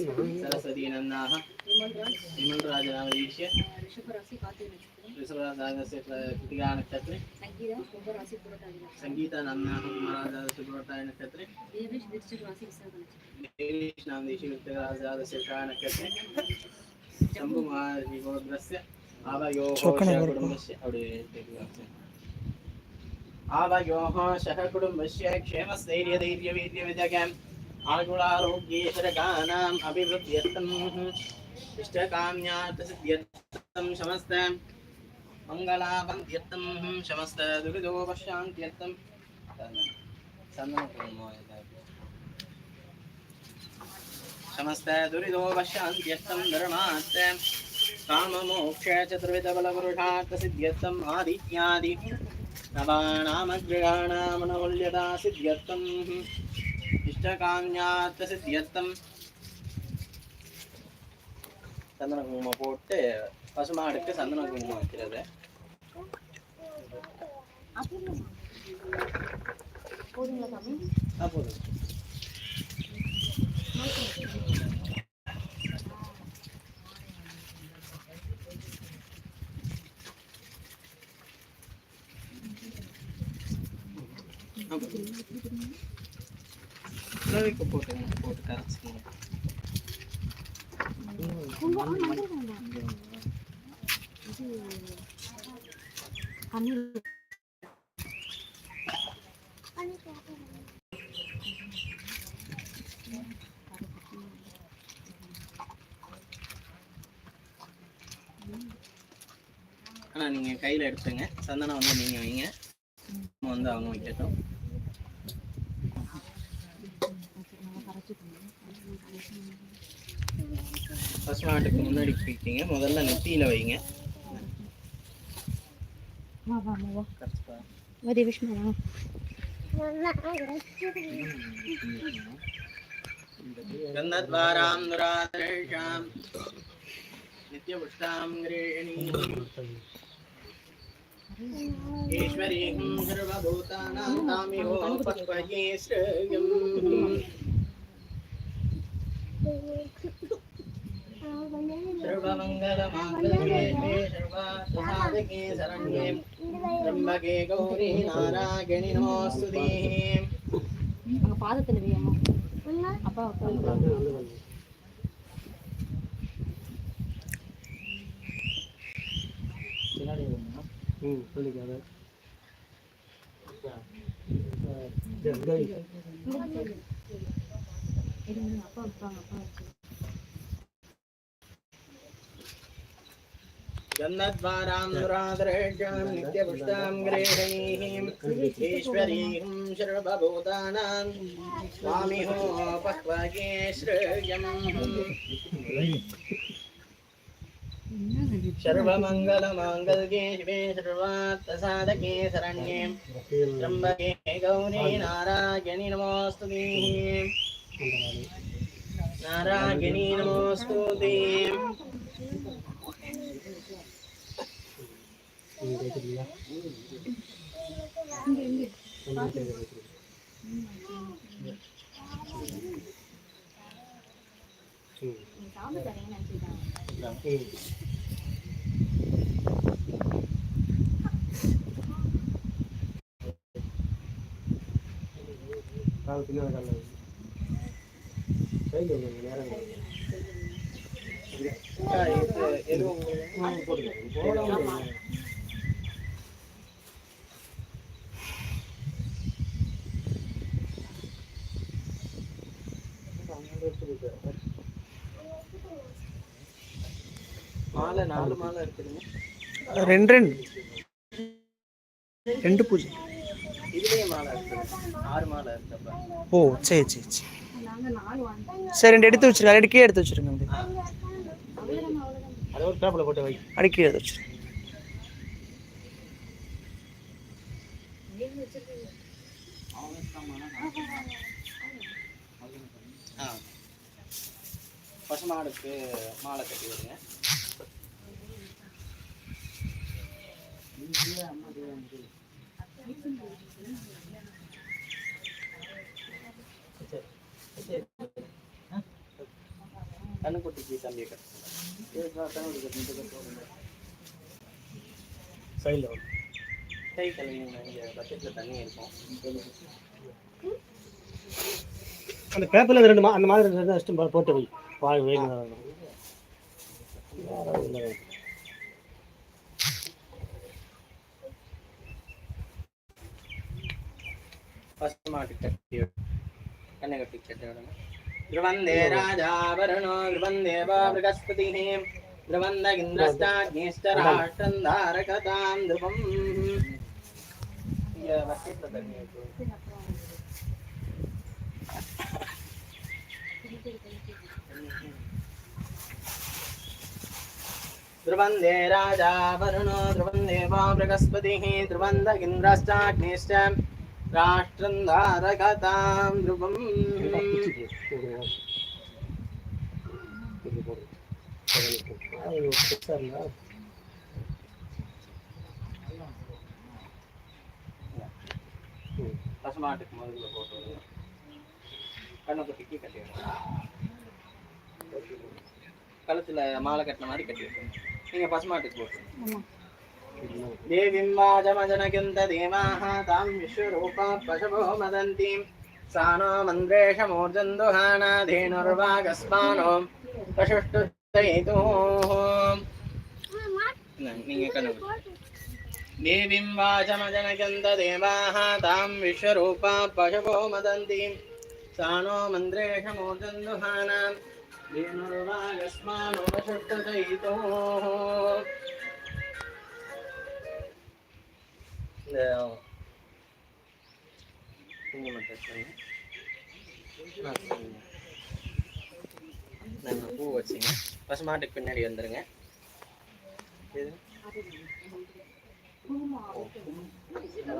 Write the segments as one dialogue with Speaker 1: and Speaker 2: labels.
Speaker 1: सरस्वती नन्नाः विमलराजनामदीक्ष्य
Speaker 2: ரிஷபராசி கார்த்திகை நட்சத்திரம்
Speaker 1: ऋषभराजस्य कृतिका नक्षत्रे
Speaker 2: சங்கீதா கும்பராசி புரட்டாதி நட்சத்திரம்
Speaker 1: सङ्गीता नाम्नाः कुमाराजातस्य पुरताय नक्षत्रे
Speaker 2: தேவேஷ் விருச்சிக ராசி விசாக நட்சத்திரம்
Speaker 1: देवीश नामदेशी कृतिकाजातस्य शाह नक्षत्रे शम्भुमहारिगोत्रस्य आवयोः कुटुम्बस्य आवयोः सह कुटुम्बस्य क्षेमस्थैर्यधैर्यवीर्यविजगम् आगुणारोग्येश्वरकानाम् अभिवृद्ध्यर्थम् इष्टकाम्यार्थसिद्ध्यर्थं समस्त मङ्गलावन्त्यर्थं समस्त दुरिदोपशान्त्यर्थं समस्त दुरिदोपशान्त्यर्थं धर्मात् काममोक्ष चतुर्विधबलपुरुषार्थसिद्ध्यर्थम् आदित्यादि नवानामग्रहाणामनमूल्यता सिद्ध्यर्थम् இஷ்டகாமியார்த்தசித்தியர்த்தம் சந்தன குங்குமம் போட்டு பசுமாடுக்கு சந்தன குங்குமம் வைக்கிறது.
Speaker 2: போதுங்களா சாமி
Speaker 1: போதும். ஆ, போதும். உணவுக்கு போட்டுங்க போட்டு கரைச்சிக்கங்க. ஆனால் நீங்கள் கையில் எடுத்துங்க சந்தனம் வந்து நீங்கள் வைங்க. நம்ம வந்து அவங்க வைக்கட்டும். ஃபஸ்ட் மாட்டுக்கு முன்னாடி போய்க்கிங்க முதல்ல நெத்தியில் வைங்க. மதி விஷ்ணு கந்தத்வாராம் துராதரேஷாம். நித்யபுஷ்டாம் கிரேணி. सर्वमङ्गलमाङ्गल्ये मे सर्वार्थसाधके शरण्ये त्र्यम्बके गौरी नारायणि नमोऽस्तुते
Speaker 2: அங்க பாதத்துல வையம்மா அப்பா அப்பா இருங்க அப்பா வைப்பாங்க அப்பா வைப்பாங்க
Speaker 1: गन्धद्वारां दुरादरेषां नित्यपुष्टां गृहिणीं ईश्वरीं सर्वभूतानां स्वामिहो पक्वये श्रेयम् सर्वमङ्गलमाङ्गल्ये शिवे सर्वार्थसाधके शरण्ये त्र्यम्बके गौरी नारायणि नमोऽस्तु Tara, ganino mo, school
Speaker 2: team. Hindi, Kalau tinggal
Speaker 1: kalau மாலை நாலு மாலை இருக்குதுங்க
Speaker 3: ரெண்டு ரெண்டு. ரெண்டு பூஜை.
Speaker 1: இதுலயே மாலை இருக்குது ஆறு மாலை இருக்குப்ப
Speaker 3: ஓ சரி சரி சரி. சரி ரெண்டு எடுத்து வச்சிருங்க. ரெண்டு கீழே எடுத்து வச்சிருங்க
Speaker 1: ஒரு பேப்பர்ல போட்டு வை.
Speaker 3: அடி கீழே எடுத்து வச்சிருங்க
Speaker 1: பசுமாடுக்கு மாலை கட்டி விடுங்க. கண்ணுக்குட்டிக்கு தம்பி கட்டு
Speaker 4: சைடில்
Speaker 1: கை கழுவிங்க இங்கே பக்கெட்டில் தண்ணி இருக்கும்.
Speaker 4: அந்த பேப்பரில் ரெண்டு மா அந்த மாதிரி ரெண்டு அஷ்டம் போட்டு வை. பால் வேணும்
Speaker 1: ஃபர்ஸ்ட் மாட்டு கட்டி கண்ணை கட்டி கட்டி விடுங்க ध्रुवन्दे राजा वरुणो ध्रुवन्देव मृगस्पतिः ध्रुवन्दगिन्द्रश्चाग्निश्चराष्ट्रन्धारकतां ध्रुवम् ध्रुवन्दे राजा वरुणो ध्रुवन्देव मृगस्पतिः ध्रुवन्दगिन्द्रश्चाग्निश्च రాష్ట్రం ధారకతాం ధ్రువం பசுமாட்டுக்கு முதல்ல போட்டு கண்ணை கொட்டிக்கு கட்டிடுறோம் கழுத்தில் மாலை கட்டின மாதிரி கட்டி நீங்கள் பசுமாட்டுக்கு போட்டு देवीम्बाजमजनकिन्तदेवाः तां विश्वरूपा पशवो मदन्तीं सा नो मन्द्रेशमूर्जन्दुहानाधेनुर्वागस्मानो पशुष्टुतयितुः देवीम्बाजमजनकिन्तदेवाः तां विश्वरूपा पशवो मदन्तीं सा नो मन्द्रेशमूर्जन्दुहानां धेनुर्वागस्मानो पशुष्टुतयितुः இந்த குங்குமம் touch பூ வச்சுங்க. பசுமாட்டுக்கு பின்னாடி வந்துருங்க.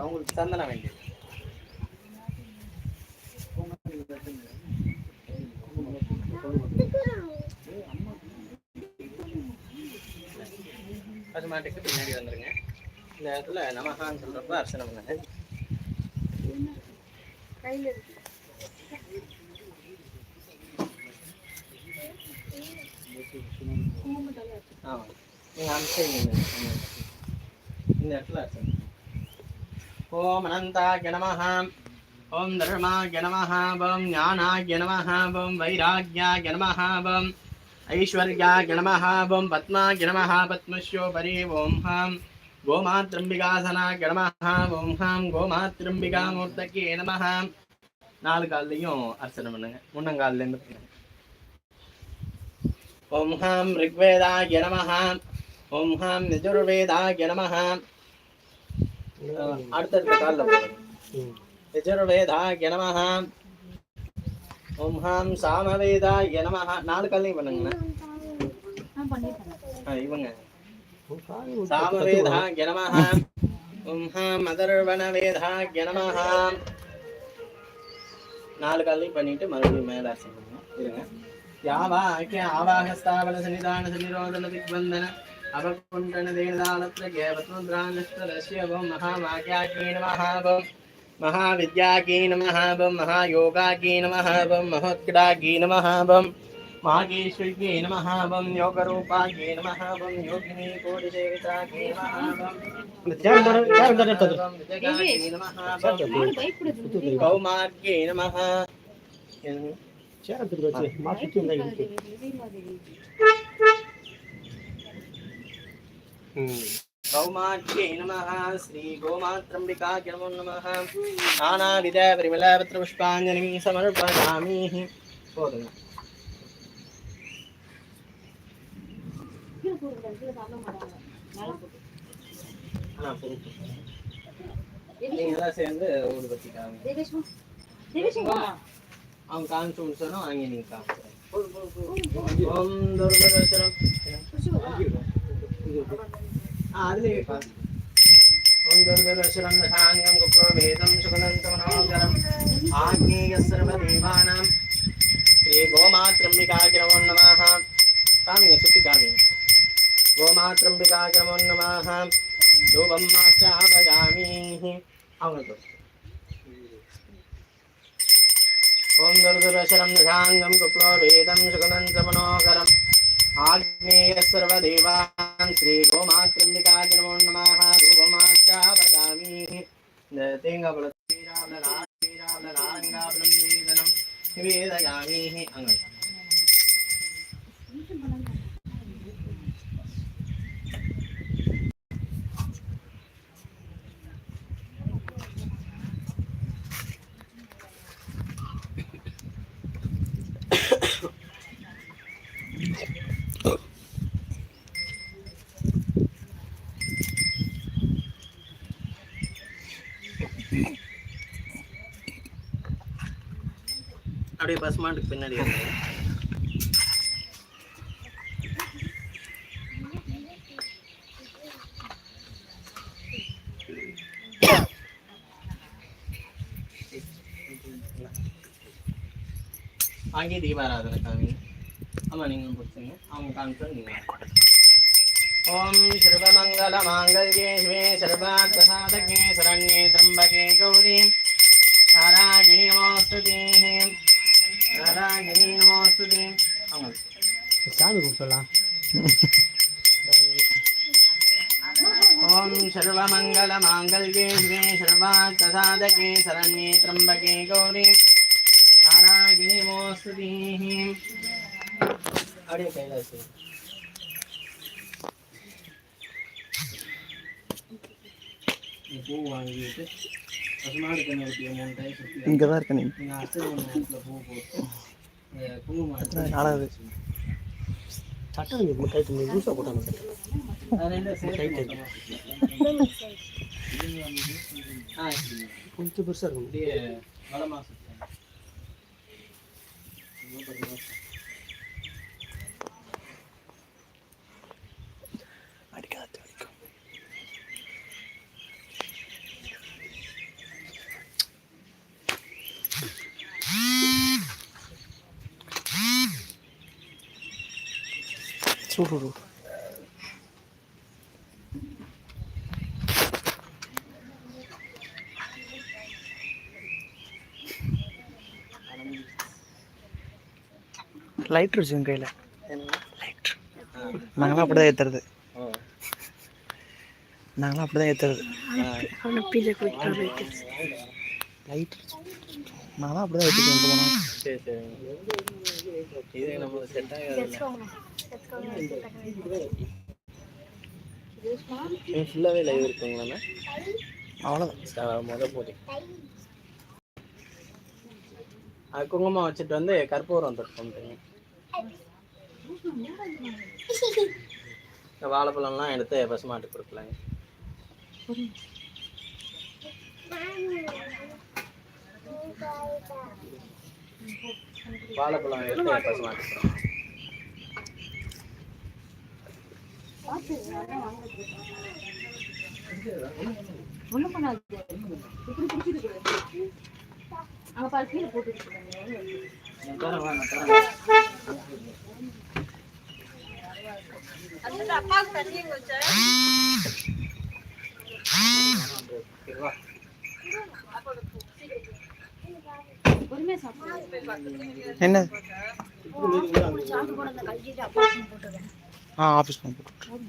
Speaker 1: அவங்களுக்கு சந்தனம் வேண்டியது. பசுமாட்டுக்கு பின்னாடி வந்துருங்க. இந்த இடத்துல நமகான்னு சொல்கிறப்ப அர்ச்சனை பண்ணுங்க.
Speaker 2: கையில் இருக்கு
Speaker 1: ஆமாம் நீங்கள் அனுப்பிச்சிங்க இந்த இடத்துல அர்ச்சனை ஓம் அனந்தாய நமஹ ஓம் தர்மாய நமஹ ஓம் ஞானாய நமஹ ஓம் ஓம் ஹாம் கோமாத்ரம்பிகாசனாய நமः ஓம் ஹாம் கோமாத்ரம்பிகாமூர்த்தகே நமः நாலு கால்லையும் அர்ச்சனை பண்ணுங்க. முன்னங்கால்ல இருந்து பண்ணுங்க ஓம் ஹாம் ரிக்வேதாய நமः ஓம் ஹாம் யஜுர்வேதாய நமः அஹ் அடுத்தடுத்த காலில் போடுங்க யஜுர்வேதாய நமः ஓம் ஹாம் சாமவேதாய நமः நாலு காலையும் பண்ணுங்கண்ணா.
Speaker 2: நான் பண்ணிட்டேன்
Speaker 1: ஆ, இவங்க. சாமவேதாய நமः ஓம் ஹாம் அதர்வணவேதாய நமः நாலு காலையும் பண்ணிட்டு மறுபடியும் மேல அர்ச்சனை பண்ணுங்க இருங்க யாவாக்கிய ஆவாகஸ்தாவன சன்னிதான சன்னிரோதன திக்வந்தன அவகுண்டன தேனதானத்ர கேவத்முத்ரானஸ்தரஸ்யவம் மகாவாக்யாக்கீ நமஹாவம் மகாவித்யாக்கீ நமஹாவம் மகாயோகாக்கீ நமஹாவம் மகோத்கடாக்கீ நமஹாவம் मागेश्वर्ये नमः वं योगरूपाये नमः वं योगिनी कोटिदेवताये नमः वं
Speaker 2: कौमार्ये नमः कौमार्ये नमः श्रीगोमात्रम्बिकाय नमो नमः
Speaker 1: नानाविध परिमलपत्रपुष्पाञ्जलिं समर्पयामि எல்லாம் சேர்ந்து ஊதுபத்தி காமி காமிச்சு சொன்னா அங்கே நீங்க காமிச்சு ஓம் துர்கதர்சனம் ஆ ஓம் துர்கதர்சனம் சாங்கம் குப்ரவேதம் சுகனந்தமனோகரம் ஆக்னேய சர்வதேவானாம் ஸ்ரீ கோமாத்ரம்பிகாகிரமோ காமிங்க சுத்தி காமிங்க கோமாத்திரம்பிகாக்கிரமோ நமாக தூபம் மாச்சாபயாமி அவங்களுக்கு ஓம் துர்துரசரம் நிஷாங்கம் குப்ளோ வேதம் சுகுணந்த மனோகரம் ஆக்னேய சர்வதேவான் ஸ்ரீ கோமாத்திரம்பிகாக்கிரமோ நமாக தூபமாச்சாபயாமி இந்த தேங்காய் பழம் வேதனம் வேதயாமி அங்கே அப்படியே பஸ் மாட்டுக்கு பின்னாடி இருங்க. அங்கே தீபாராதனை காமி ஆமா நீங்களும் பிடிச்சிங்க அவங்க காமிச்சா நீங்க ஓம் சர்வமங்கல மாங்கல்யே சிவே சர்வார்த்த சாதகே சரண்யே திரம்பகே கௌரி நாராயணி நமோஸ்துதே நாராயணி நமோஸ்துதே அவங்க
Speaker 4: சாமி கூப்பிடலாம்
Speaker 1: ஓம் சர்வமங்கல மாங்கல்யே சிவே சர்வார்த்த சாதகே சரண்யே திரம்பகே கௌரி நாராயணி நமோஸ்துதே அப்படியே கைலாசி பூ வாங்கிட்டு பசுமாடு கண்ணு
Speaker 3: இங்கே தான் இருக்க நீங்கள்
Speaker 1: நீங்கள்
Speaker 3: நாலாவது
Speaker 4: சட்டம் நீங்கள் கைட்டு போட்டாங்க.
Speaker 1: மொத்தமா ஆ சரிங்க.
Speaker 4: கொஞ்சம் பெருசாக இருக்கும்.
Speaker 3: சூடு லைட் வச்சுங்க கையில். லைட் நாங்களாம் அப்படி தான் ஏற்றுறது நாங்களாம் அப்படி தான் ஏற்றுறது லைட் நான்லாம் அப்படி தான் ஏற்றிட்டு வந்து போனோம்
Speaker 1: ஃபுல்லாகவே லைவ் இருக்குங்களாண்ணா
Speaker 3: அவ்வளோதான்
Speaker 1: முத பூஜை அது குங்குமம் வச்சுட்டு வந்து கற்பூரம் தொட்டு இந்த வாழைப்பழம்லாம் எடுத்து பசுமாட்டுக்கு கொடுக்கலாங்க. வாழைப்பழம் எடுத்து பசுமாட்டுக்கு கொடுங்க.
Speaker 2: ஒண்ணும் பண்ணாது இப்படி பிடிச்சிட்டு அங்க பாரு கீழே போட்டு
Speaker 3: என்ன ஆ ஆஃபீஸ் பண்ண போட்டு